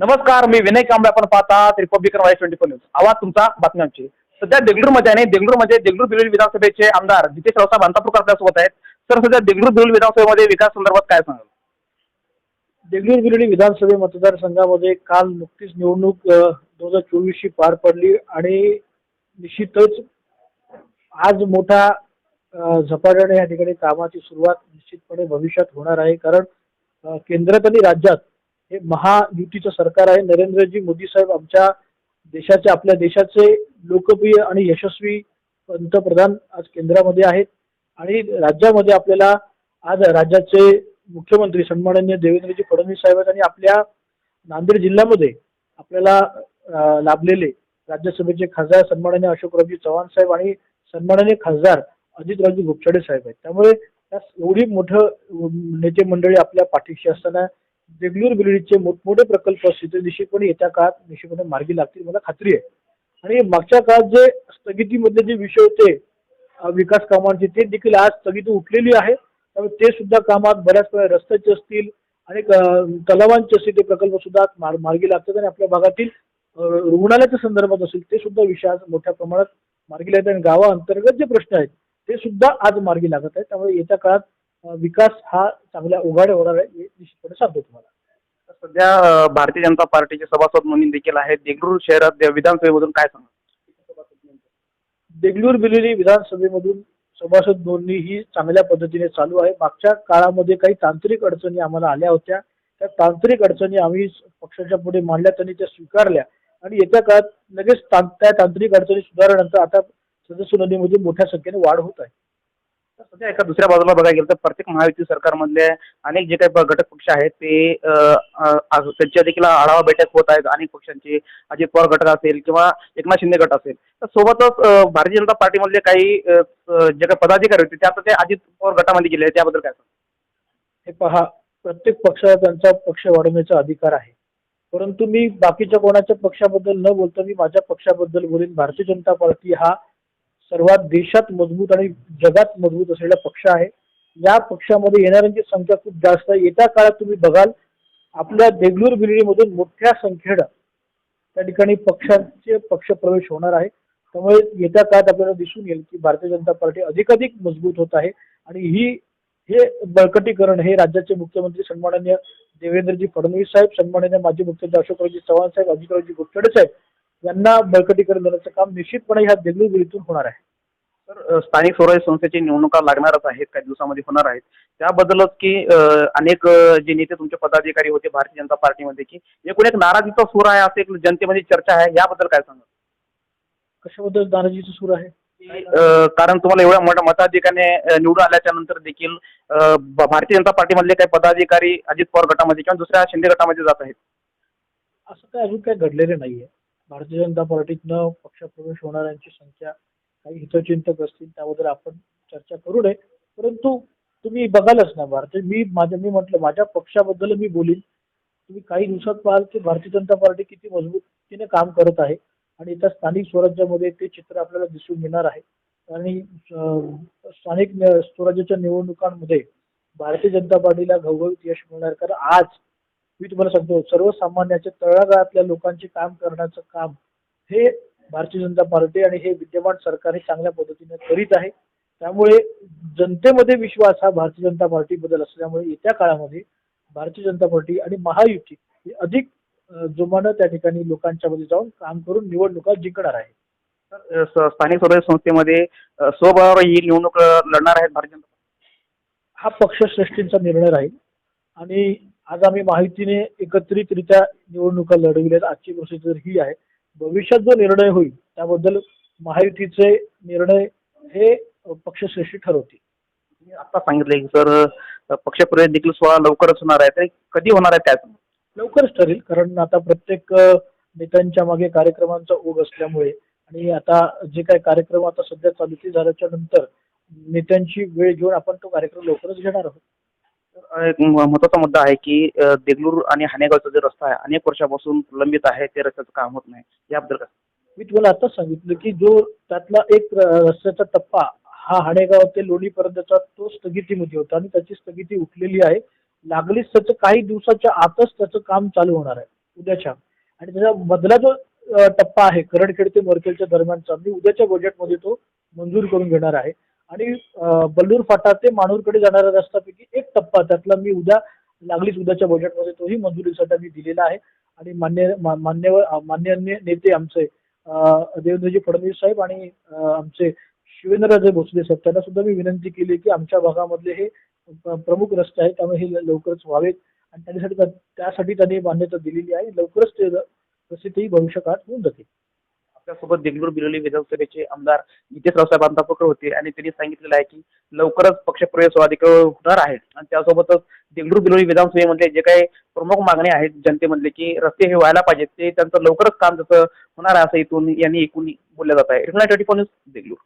नमस्कार मी विनय कांबळे आपण पाहता Republican Voice twenty four News आवाज तुमचा बातम्यांची. सध्या देगलूरमध्ये आणि देगलूरमध्ये देगलूर बिलोली विधानसभेचे आमदार जितेश रावसाहेब अंतापूरकर आपल्यासोबत आहेत. तर सध्या देगलूर बिलोली विधानसभेमध्ये विकास संदर्भात काय सांगाल? देगलूर बिलोली विधानसभा मतदारसंघामध्ये काल नुकतीच निवडणूक दोन हजार चोवीसची पार पडली आणि निश्चितच आज मोठा झपाट्याने या ठिकाणी कामाची सुरुवात निश्चितपणे भविष्यात होणार आहे. कारण केंद्रात आणि राज्यात हे महायुतीचं सरकार आहे. नरेंद्रजी मोदी साहेब आमच्या देशाचे आपल्या देशाचे लोकप्रिय आणि यशस्वी पंतप्रधान आज केंद्रामध्ये आहेत. आणि राज्यामध्ये आपल्याला आज राज्याचे मुख्यमंत्री सन्माननीय देवेंद्रजी फडणवीस साहेब आणि आपल्या नांदेड जिल्ह्यामध्ये आपल्याला लाभलेले राज्यसभेचे खासदार सन्माननीय अशोकरावजी चव्हाण साहेब आणि सन्माननीय खासदार अजितरावजी गोपछाडे साहेब आहेत. त्यामुळे त्या एवढी मोठं नेते मंडळी आपल्या पाठीशी असताना देगलूर बिलोलीचे मोठमोठे प्रकल्प असतील ते निश्चितपणे येत्या काळात निश्चितपणे मार्गी लागतील मला खात्री आहे. आणि मागच्या काळात जे स्थगितीमधले जे विषय होते विकास कामांचे ते देखील आज स्थगिती उठलेली आहे. त्यामुळे ते सुद्धा कामात बऱ्याच वेळा रस्त्याचे असतील आणि तलावांचे असतील ते प्रकल्प सुद्धा मार मार्गी लागतात आणि आपल्या भागातील रुग्णालयाच्या संदर्भात असतील ते सुद्धा विषय आज मोठ्या प्रमाणात मार्गी लागतात. आणि गावाअंतर्गत जे प्रश्न आहेत ते सुद्धा आज मार्गी लागत आहेत. त्यामुळे येत्या काळात विकास हा चांगल्या उघाडे होणार आहे निश्चितपणे सांगतो तुम्हाला. सध्या भारतीय जनता पार्टीचे सभासद म्हणून देखील आहेत. देगलूर शहरात विधानसभेमधून काय सांगाल देगलूर बिलोली विधानसभेमधून सभासद नोंदणी ही चांगल्या पद्धतीने चालू आहे. मागच्या काळामध्ये काही तांत्रिक अडचणी आम्हाला आल्या होत्या. त्या तांत्रिक अडचणी आम्ही पक्षाच्या पुढे मांडल्या त्यांनी त्या स्वीकारल्या. आणि येत्या काळात लगेच त्या तांत्रिक अडचणी सुधारल्यानंतर आता सदस्य नोंदणीमध्ये मोठ्या संख्येने वाढ होत आहे. सध्या एका दुसऱ्या बाजूला बघायला गेलं तर प्रत्येक महायुती सरकारमधले अनेक जे काही घटक पक्ष आहेत ते अं, त्यांच्या देखील आढावा बैठक होत आहेत. अनेक पक्षांचे अजित पवार गट असेल किंवा एकनाथ शिंदे गट असेल. तर सोबतच भारतीय जनता पार्टीमधले काही जे काही पदाधिकारी होते ते आता ते अजित पवार गटामध्ये गेले. त्याबद्दल काय सांगाल? हे पहा प्रत्येक पक्षाला त्यांचा पक्ष वाढवण्याचा अधिकार आहे. परंतु मी बाकीच्या कोणाच्या पक्षाबद्दल न बोलता मी माझ्या पक्षाबद्दल बोलेन. भारतीय जनता पार्टी हा सर्वात देशात मजबूत आणि जगात मजबूत असलेला पक्ष आहे. या पक्षामध्ये येणाऱ्यांची संख्या खूप जास्त आहे. येत्या काळात तुम्ही बघाल आपल्या देगलूर बिल्डीमधून मोठ्या संख्येनं त्या ठिकाणी पक्षांचे पक्ष प्रवेश होणार आहे. त्यामुळे येत्या काळात आपल्याला दिसून येईल की भारतीय जनता पार्टी अधिकाधिक मजबूत होत आहे आणि ही हे बळकटीकरण हे राज्याचे मुख्यमंत्री सन्माननीय देवेंद्रजी फडणवीस साहेब सन्माननीय माजी मुख्यमंत्री अशोकरावजी चव्हाण साहेब अजितरावजी गोपछाडे साहेब यांना बळकटीकरण देण्याचं काम निश्चितपणे ह्या देगलूर बिलीतून होणार आहे. तर स्थानिक स्वराज्य संस्थेची निवडणुका लागणारच आहेत काही दिवसामध्ये होणार आहेत. त्याबद्दलच की अनेक जे नेते तुमचे पदाधिकारी होते भारतीय जनता पार्टीमध्ये की एकूण एक नाराजीचा सूर आहे असं एक जनतेमध्ये चर्चा आहे याबद्दल काय सांगा कशाबद्दल नाराजीचं सूर आहे? कारण तुम्हाला एवढ्या मोठ्या मताधिकाने निवडून आल्याच्यानंतर देखील भारतीय जनता पार्टीमधले काही पदाधिकारी अजित पवार गटामध्ये किंवा दुसऱ्या शिंदे गटामध्ये जात आहेत. असं काय अजून काही घडलेलं नाहीये. भारतीय जनता पार्टीतनं पक्षप्रवेश होणाऱ्यांची संख्या काही हितचिंतक असतील त्याबद्दल आपण चर्चा करू नये. परंतु तुम्ही बघालच ना भारतीय मी माझ्या मी म्हटलं माझ्या पक्षाबद्दल मी बोलीन. तुम्ही काही दिवसात पाहाल की भारतीय जनता पार्टी किती मजबूतीने काम करत आहे आणि त्या स्थानिक स्वराज्यामध्ये ते चित्र आपल्याला दिसून येणार आहे. आणि स्थानिक स्वराज्याच्या निवडणुकांमध्ये भारतीय जनता पार्टीला घवघवीत यश मिळणार. कारण आज मी तुम्हाला सांगतो सर्वसामान्याच्या तळागाळातल्या लोकांचे काम करण्याचं काम हे भारतीय जनता पार्टी आणि हे विद्यमान सरकार हे चांगल्या पद्धतीने करीत आहे. त्यामुळे जनतेमध्ये विश्वास हा भारतीय जनता पार्टीबद्दल असल्यामुळे येत्या काळामध्ये भारतीय जनता पार्टी आणि महायुती ही अधिक जोमानं त्या ठिकाणी लोकांच्या मध्ये जाऊन काम करून निवडणुका जिंकणार आहे. स्थानिक स्वराज्य संस्थेमध्ये स्वबळावर ही निवडणूक लढणार आहेत भारतीय जनता हा पक्षश्रेष्ठींचा निर्णय राहील आणि आज आम्ही माहितीने एकत्रितरित्या निवडणुका लढविल्यात. आजची परिस्थिती तर ही आहे. भविष्यात जो निर्णय होईल त्याबद्दल महायुतीचे निर्णय हे पक्षश्रेष्ठी ठरवतील. तुम्ही आता सांगितलं की सर पक्षप्रवेश देखील सोहळा लवकरच होणार आहे. तरी कधी होणार आहे सांगा लवकरच ठरेल कारण आता प्रत्येक नेत्यांच्या मागे कार्यक्रमांचा ओघ असल्यामुळे आणि आता जे काही कार्यक्रम आता सध्या चालू ते झाल्याच्यानंतर नेत्यांची वेळ घेऊन आपण तो कार्यक्रम लवकरच घेणार आहोत. एक महत्त्वाचा मुद्दा आहे की देगलूर आणि हानेगावचा जो रस्ता आहे अनेक वर्षापासून प्रलंबित आहे ते रस्त्याचं काम होत नाही. याबद्दल काय? मी तुम्हाला आताच सांगितलं की जो त्यातला एक रस्त्याचा टप्पा हा हाणेगाव ते लोणीपर्यंतचा तो स्थगितीमध्ये होता आणि त्याची स्थगिती उठलेली आहे. लागलीच त्याचं काही दिवसाच्या आतच त्याचं काम चालू होणार आहे उद्याच्या. आणि त्याचा मधला जो टप्पा आहे करडखेड ते मोरखेडच्या दरम्यानचा मी उद्याच्या बजेटमध्ये तो मंजूर करून घेणार आहे. आणि बल्लूर फाटा ते माणूरकडे जाणाऱ्या रस्त्यापैकी एक टप्पा. त्यातला मी उद्या लागलीच उद्याच्या बजेटमध्ये तोही मंजुरीसाठी मी दिलेला आहे. आणि मान्य मान्यवर मान्य नेते आमचे देवेंद्रजी फडणवीस साहेब आणि आमचे शिवेंद्रराजे भोसले साहेब. त्यांना सुद्धा मी विनंती केली की आमच्या भागामधले हे प्रमुख रस्ते आहेत. त्यामुळे हे लवकरच व्हावेत. आणि त्यासाठी त्यासाठी त्यांनी मान्यता दिलेली आहे. लवकरच ते रस्ते तेही भविष्यकाळात होऊन जातील. आपल्यासोबत देगलूर बिलोली विधानसभेचे आमदार नितेश रावसाहेब अंतापकर होते आणि त्यांनी सांगितलेलं आहे की लवकरच पक्षप्रवेश अधिक होणार आहे. आणि त्यासोबतच देगलूर बिलोली विधानसभेमधले जे काही प्रमुख मागणी आहेत जनतेमधले की रस्ते हे व्हायला पाहिजेत ते त्यांचं लवकरच काम जसं होणार आहे असं इथून यांनी एकूण बोललं जात आहे. Twenty news Deglur